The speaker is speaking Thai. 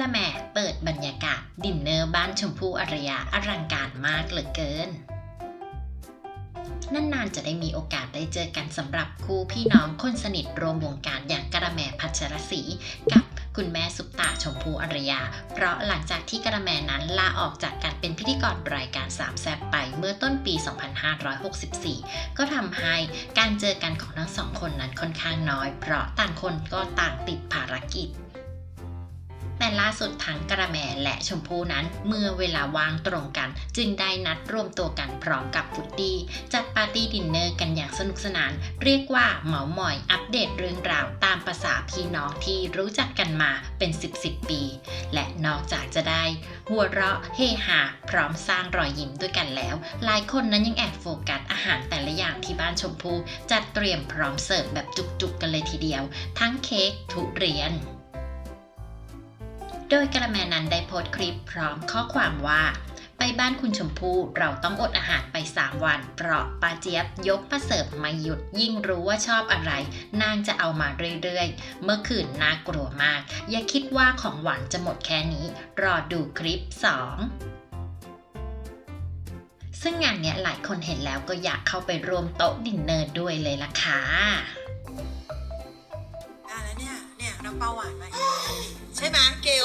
ละแหม่เปิดบรรยากาศดินเนอร์บ้านชมพู่อารยาอลังการมากเหลือเกิน นานๆจะได้มีโอกาสได้เจอกันสำหรับคู่พี่น้องคนสนิทรวมวงการอย่างกระแมพัชรศรีกับคุณแม่ซุปตาชมพูอารยา เพราะหลังจากที่กระแมนั้นลาออกจากการเป็นพิธีกรรายการสามแซบไปเมื่อต้นปี 2564 ก็ทำให้การเจอกันของทั้งสองคนนั้นค่อนข้างน้อย เพราะต่างคนก็ต่างติดภารกิจ ล่าสุดทั้งกระแมและชมพู่นั้น เมื่อเวลาว่างตรงกัน จึงได้นัดรวมตัวกันพร้อมกับฟุตดี้จัดปาร์ตี้ดินเนอร์กันอย่างสนุกสนาน เรียกว่าเหมาหมอยอัปเดตเรื่องราวตามภาษาพี่น้องที่รู้จักกันมาเป็น 10 10ปี และนอกจากจะได้ หัวเราะเฮฮาพร้อมสร้างรอยยิ้มด้วยกันแล้ว หลายคนนั้นยังแอบโฟกัสอาหารแต่ละอย่างที่บ้านชมพู่จัดเตรียมพร้อมเสิร์ฟแบบจุกๆกันเลยทีเดียว ทั้งเค้กทุเรียน โดยกระแมนั้นได้โพสต์คลิปพร้อมข้อความว่า ไปบ้านคุณชมพู่เราต้องอดอาหารไป 3 วัน เพราะปาเจี๊ยบยกมาเสิร์ฟม่หยุดยิ่งรู้ว่าชอบอะไร นางจะเอามาเรื่อยๆ เมื่อคืนน่ากลัวมาก อย่าคิดว่าของหวานจะหมดแค่นี้ รอดูคลิป 2ซึ่งงานเนี้ยหลายคนเห็นแล้วก็อยากเข้าไปรวมโต๊ะดินเนอร์ด้วยเลยล่ะค่ะอะแล้วเนี่ย เนี่ยน้ำปลาหวานมาใช่ไหมเกล